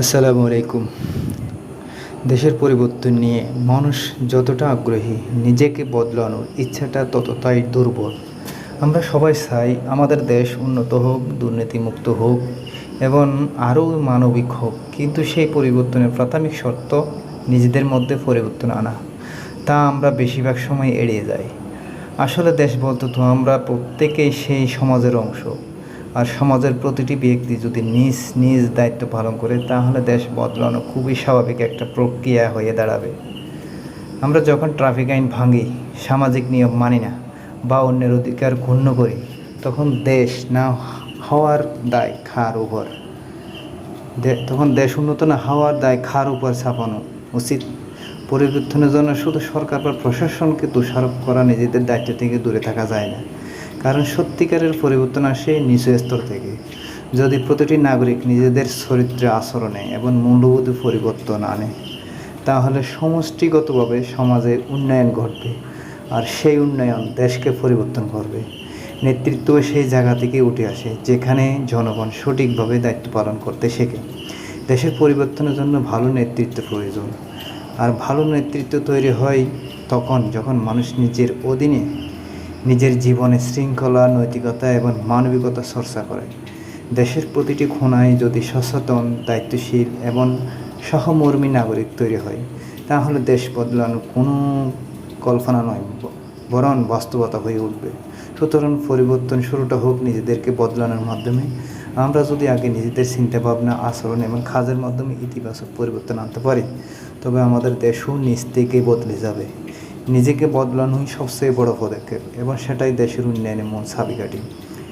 আসসালামু আলাইকুম। দেশের পরিবর্তন নিয়ে মানুষ যতটা আগ্রহী, নিজেকে বদলানোর ইচ্ছাটা ততটাই দুর্বল। আমরা সবাই চাই আমাদের দেশ উন্নত হোক, দুর্নীতিমুক্ত হোক, এবং আরও মানবিক হোক, কিন্তু সেই পরিবর্তনের প্রাথমিক শর্ত নিজেদের মধ্যে পরিবর্তন আনা। তা আমরা বেশিরভাগ সময় এড়িয়ে যাই। আসলে দেশ বলতে তো আমরা প্রত্যেকেই সেই সমাজের অংশ। আর সমাজের প্রতিটি ব্যক্তি যদি নিজ নিজ দায়িত্ব পালন করে, তাহলে দেশ বদলানো খুবই স্বাভাবিক একটা প্রক্রিয়া হয়ে দাঁড়াবে। আমরা যখন ট্রাফিক আইন ভাঙি, সামাজিক নিয়ম মানি না বা অন্যের অধিকার ক্ষুণ্ণ করি, তখন দেশ না হওয়ার দায় খার উপর? তখন দেশ উন্নত না হওয়ার দায় খার উপর ছাপানো উচিত? পরিবর্তনের জন্য শুধু সরকার বা প্রশাসনকে দোষারোপ করা নিজেদের দায়িত্ব থেকে দূরে থাকা যায় না। কারণ সত্যিকারের পরিবর্তন আসে নিচু স্তর থেকে। যদি প্রতিটি নাগরিক নিজেদের চরিত্রে আচরণে এবং মূল্যবোধে পরিবর্তন আনে, তাহলে সমষ্টিগতভাবে সমাজে উন্নয়ন ঘটবে আর সেই উন্নয়ন দেশকে পরিবর্তন করবে। নেতৃত্ব সেই জায়গা থেকে উঠে আসে যেখানে জনগণ সঠিকভাবে দায়িত্ব পালন করতে শেখে। দেশের পরিবর্তনের জন্য ভালো নেতৃত্ব প্রয়োজন। আর ভালো নেতৃত্ব তৈরি হয় তখন যখন মানুষ নিজের অধীনে নিজের জীবনে শৃঙ্খলা, নৈতিকতা এবং মানবিকতা চর্চা করে। দেশের প্রতিটি কোণায় যদি সচেতন, দায়িত্বশীল এবং সহমর্মী নাগরিক তৈরি হয়, তাহলে দেশ বদলানোর কোনো কল্পনা নয়, বরং বাস্তবতা হয়ে উঠবে। সুতরাং পরিবর্তন শুরুটা হোক নিজেদেরকে বদলানোর মাধ্যমে। আমরা যদি আগে নিজেদের চিন্তাভাবনা, আচরণ এবং কাজের মাধ্যমে ইতিবাচক পরিবর্তন আনতে পারি, তবে আমাদের দেশও নিজ থেকে বদলে যাবে। নিজেকে বদলানোই সবচেয়ে বড় পদক্ষেপ এবং সেটাই দেশের উন্নয়নের মূল চাবিকাঠি।